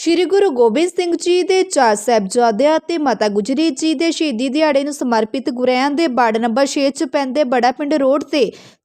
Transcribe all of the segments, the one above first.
ਸ਼੍ਰੀ ਗੁਰੂ ਗੋਬਿੰਦ ਸਿੰਘ ਜੀ ਦੇ ਚਾਰ ਸਾਹਿਬਜ਼ਾਦਿਆਂ ਅਤੇ ਮਾਤਾ ਗੁਜਰੀ ਜੀ ਦੇ ਸ਼ਹੀਦੀ ਦਿਹਾੜੇ ਨੂੰ ਸਮਰਪਿਤ ਗੁਰੈਣ ਦੇ ਬਾੜ ਨੰਬਰ 6 ਚ ਪੈਂਦੇ ਬੜਾ ਪਿੰਡ ਰੋਡ ਤੇ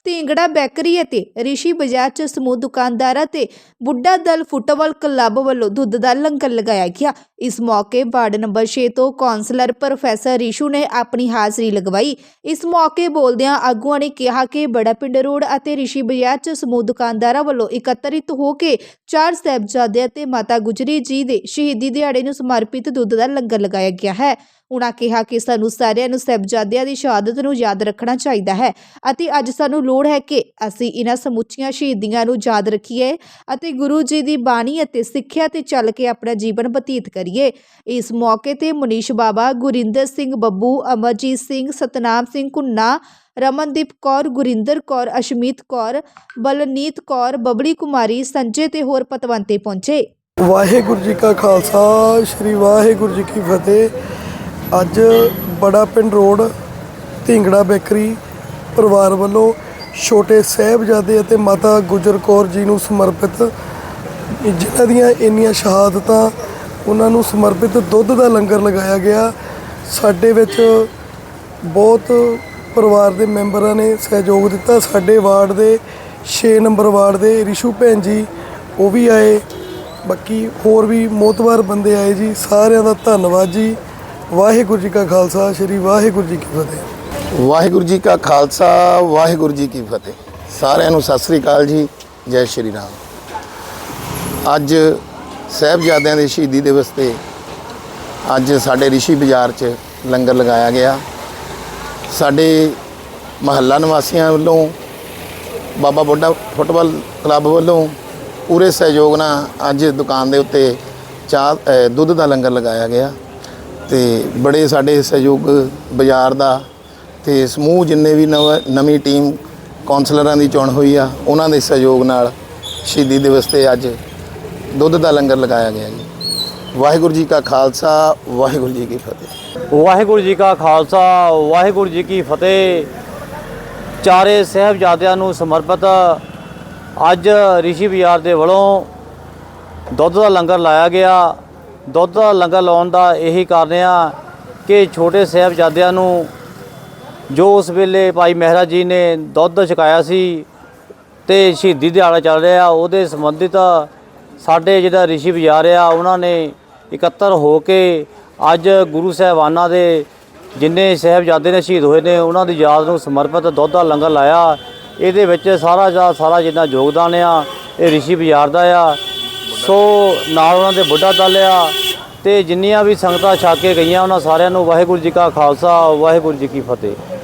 ਢੀਂਗੜਾ ਬੈਕਰੀ ਅਤੇ ਰਿਸ਼ੀ ਬਾਜ਼ਾਰ ਚ ਸਮੂਹ ਦੁਕਾਨਦਾਰਾਂ ਤੇ ਬੁੱਢਾ ਦਲ ਫੁੱਟਬਾਲ ਕਲੱਬ ਵੱਲੋਂ ਦੁੱਧ ਦਾ ਲੰਗਰ ਲਗਾਇਆ ਗਿਆ। ਇਸ ਮੌਕੇ ਵਾਰਡ ਨੰਬਰ 6 ਤੋਂ ਕੌਂਸਲਰ ਪ੍ਰੋਫੈਸਰ ਰਿਸ਼ੂ ਨੇ ਆਪਣੀ ਹਾਜ਼ਰੀ ਲਗਵਾਈ। ਇਸ ਮੌਕੇ ਬੋਲਦਿਆਂ ਆਗੂਆਂ ਨੇ ਕਿਹਾ ਕਿ ਬੜਾ ਪਿੰਡ ਰੋਡ ਅਤੇ ਰਿਸ਼ੀ ਬਾਜ਼ਾਰ ਚ ਸਮੂਹ ਦੁਕਾਨਦਾਰਾਂ ਵੱਲੋਂ ਇਕੱਤਰਿਤ ਹੋ ਕੇ ਚਾਰ ਸਾਹਿਬਜ਼ਾਦਿਆਂ ਅਤੇ ਮਾਤਾ ਗੁਜਰੀ ਜੀ ਦੇ ਸ਼ਹੀਦੀ ਦਿਹਾੜੇ ਨੂੰ ਸਮਰਪਿਤ ਦੁੱਧ ਦਾ ਲੰਗਰ ਲਗਾਇਆ ਗਿਆ ਹੈ। ਉਨ੍ਹਾਂ ਕਿਹਾ ਕਿ ਸਾਨੂੰ ਸਾਰਿਆਂ ਨੂੰ ਸਾਹਿਬਜ਼ਾਦਿਆਂ ਦੀ ਸ਼ਹਾਦਤ ਨੂੰ ਯਾਦ ਰੱਖਣਾ ਚਾਹੀਦਾ ਹੈ ਅਤੇ ਅੱਜ ਸਾਨੂੰ ਲੋੜ ਹੈ ਕਿ ਅਸੀਂ ਇਹਨਾਂ ਸਮੁੱਚੀਆਂ ਸ਼ਹੀਦੀਆਂ ਨੂੰ ਯਾਦ ਰੱਖੀਏ ਅਤੇ ਗੁਰੂ ਜੀ ਦੀ ਬਾਣੀ ਅਤੇ ਸਿੱਖਿਆ ਤੇ ਚੱਲ ਕੇ ਆਪਣਾ ਜੀਵਨ ਬਤੀਤ ਕਰੀਏ। ਇਸ ਮੌਕੇ ਤੇ ਮਨੀਸ਼ ਬਾਬਾ, ਗੁਰਿੰਦਰ ਸਿੰਘ ਬੱਬੂ, ਅਮਰਜੀਤ ਸਿੰਘ, ਸਤਨਾਮ ਸਿੰਘ ਕੁੰਨਾ, ਰਮਨਦੀਪ ਕੌਰ, ਗੁਰਿੰਦਰ ਕੌਰ, ਅਸ਼ਮੀਤ ਕੌਰ, ਬਲਨੀਤ ਕੌਰ, ਬਬਲੀ ਕੁਮਾਰੀ, ਸੰਜੇ ਤੇ ਹੋਰ ਪਤਵੰਤੇ ਪਹੁੰਚੇ। ਵਾਹਿਗੁਰੂ ਜੀ ਕਾ ਖਾਲਸਾ, ਸ੍ਰੀ ਵਾਹਿਗੁਰੂ ਜੀ ਕੀ ਫਤਿਹ। ਅੱਜ ਬੜਾ ਪਿੰਡ ਰੋਡ, ਢਿੰਗੜਾ ਬੇਕਰੀ ਪਰਿਵਾਰ ਵੱਲੋਂ ਛੋਟੇ ਸਾਹਿਬਜ਼ਾਦੇ ਅਤੇ ਮਾਤਾ ਗੁਜਰ ਕੌਰ ਜੀ ਨੂੰ ਸਮਰਪਿਤ ਜਿਨ੍ਹਾਂ ਦੀਆਂ ਇੰਨੀਆਂ ਸ਼ਹਾਦਤਾਂ, ਉਹਨਾਂ ਨੂੰ ਸਮਰਪਿਤ ਦੁੱਧ ਦਾ ਲੰਗਰ ਲਗਾਇਆ ਗਿਆ। ਸਾਡੇ ਵਿੱਚ ਬਹੁਤ ਪਰਿਵਾਰ ਦੇ ਮੈਂਬਰਾਂ ਨੇ ਸਹਿਯੋਗ ਦਿੱਤਾ। ਸਾਡੇ ਵਾਰਡ ਦੇ 6 ਨੰਬਰ ਵਾਰਡ ਦੇ ਰਿਸ਼ੂ ਭੈਣ ਜੀ, ਉਹ ਵੀ ਆਏ। ਬਾਕੀ ਹੋਰ ਵੀ ਮੋਤਵਾਰ ਬੰਦੇ ਆਏ ਜੀ। ਸਾਰਿਆਂ ਦਾ ਧੰਨਵਾਦ ਜੀ। ਵਾਹਿਗੁਰੂ ਜੀ ਕਾ ਖਾਲਸਾ, ਸ੍ਰੀ ਵਾਹਿਗੁਰੂ ਜੀ ਕੀ ਫਤਿਹ। ਵਾਹਿਗੁਰੂ ਜੀ ਕਾ ਖਾਲਸਾ, ਵਾਹਿਗੁਰੂ ਜੀ ਕੀ ਫਤਿਹ। ਸਾਰਿਆਂ ਨੂੰ ਸਤਿ ਸ੍ਰੀ ਅਕਾਲ ਜੀ, ਜੈ ਸ਼੍ਰੀ ਰਾਮ। ਅੱਜ ਸਾਹਿਬਜ਼ਾਦਿਆਂ ਦੇ ਸ਼ਹੀਦੀ ਦਿਵਸ ਤੇ ਅੱਜ ਸਾਡੇ ਰਿਸ਼ੀ ਬਾਜ਼ਾਰ 'ਚ ਲੰਗਰ ਲਗਾਇਆ ਗਿਆ। ਸਾਡੇ ਮਹੱਲਾ ਨਿਵਾਸੀਆਂ ਵੱਲੋਂ, ਬਾਬਾ ਬੁੱਢਾ ਫੁੱਟਬਾਲ ਕਲੱਬ ਵੱਲੋਂ ਪੂਰੇ ਸਹਿਯੋਗ ਨਾਲ ਅੱਜ ਦੁਕਾਨ ਦੇ ਉੱਤੇ ਚਾਹ ਦੁੱਧ ਦਾ ਲੰਗਰ ਲਗਾਇਆ ਗਿਆ। ਤੇ ਬੜੇ ਸਾਡੇ ਸਹਿਯੋਗ ਬਾਜ਼ਾਰ ਦਾ ਤੇ ਸਮੂਹ ਜਿੰਨੇ ਵੀ ਨਵ- ਨਵੀਂ ਟੀਮ ਕਾਉਂਸਲਰਾਂ ਦੀ ਚੋਣ ਹੋਈ ਆ, ਉਹਨਾਂ ਦੇ ਸਹਿਯੋਗ ਨਾਲ ਸ਼ਹੀਦੀ ਦਿਵਸ ਤੇ ਅੱਜ ਦੁੱਧ ਦਾ ਲੰਗਰ ਲਗਾਇਆ ਗਿਆ ਜੀ। ਵਾਹਿਗੁਰੂ ਜੀ ਕਾ ਖਾਲਸਾ, ਵਾਹਿਗੁਰੂ ਜੀ ਕੀ ਫਤਿਹ। ਵਾਹਿਗੁਰੂ ਜੀ ਕਾ ਖਾਲਸਾ, ਵਾਹਿਗੁਰੂ ਜੀ ਕੀ ਫਤਿਹ। ਚਾਰੇ ਸਾਹਿਬਜ਼ਾਦਿਆਂ ਨੂੰ ਸਮਰਪਿਤ ਅੱਜ ਰਿਸ਼ੀ ਬਾਜ਼ਾਰ ਦੇ ਵੱਲੋਂ ਦੁੱਧ ਦਾ ਲੰਗਰ ਲਾਇਆ ਗਿਆ। ਦੁੱਧ ਦਾ ਲੰਗਰ ਲਾਉਣ ਦਾ ਇਹੀ ਕਾਰਨ ਆ ਕਿ ਛੋਟੇ ਸਾਹਿਬਜ਼ਾਦਿਆਂ ਨੂੰ ਜੋ ਉਸ ਵੇਲੇ ਭਾਈ ਮਹਿਰਾ ਜੀ ਨੇ ਦੁੱਧ ਛਕਾਇਆ ਸੀ ਤੇ ਸ਼ਹੀਦੀ ਦਿਹਾੜਾ ਚੱਲ ਰਿਹਾ ਉਹਦੇ ਸੰਬੰਧਿਤ ਸਾਡੇ ਜਿਹੜਾ ਰਿਸ਼ੀ ਬਾਜ਼ਾਰ ਆ, ਉਹਨਾਂ ਨੇ ਇਕੱਤਰ ਹੋ ਕੇ ਅੱਜ ਗੁਰੂ ਸਾਹਿਬਾਨਾਂ ਦੇ ਜਿੰਨੇ ਸਾਹਿਬਜ਼ਾਦੇ ਨੇ ਸ਼ਹੀਦ ਹੋਏ ਨੇ, ਉਹਨਾਂ ਦੀ ਯਾਦ ਨੂੰ ਸਮਰਪਿਤ ਦੁੱਧ ਦਾ ਲੰਗਰ ਲਾਇਆ। ਇਹਦੇ ਵਿੱਚ ਸਾਰਾ ਦਾ ਸਾਰਾ ਜਿੰਨਾ ਯੋਗਦਾਨ ਆ, ਇਹ ਰਿਸ਼ੀ ਬਾਜ਼ਾਰ ਦਾ ਆ। ਸੋ ਨਾਲ ਉਹਨਾਂ ਦੇ ਬੁੱਢਾ ਤਾਲਿਆ ਆ ਤੇ ਜਿੰਨੀਆਂ ਵੀ ਸੰਗਤਾਂ ਛਕ ਕੇ ਗਈਆਂ, ਉਹਨਾਂ ਸਾਰਿਆਂ ਨੂੰ ਵਾਹਿਗੁਰੂ ਜੀ ਕਾ ਖਾਲਸਾ, ਵਾਹਿਗੁਰੂ ਜੀ ਕੀ ਫਤਿਹ।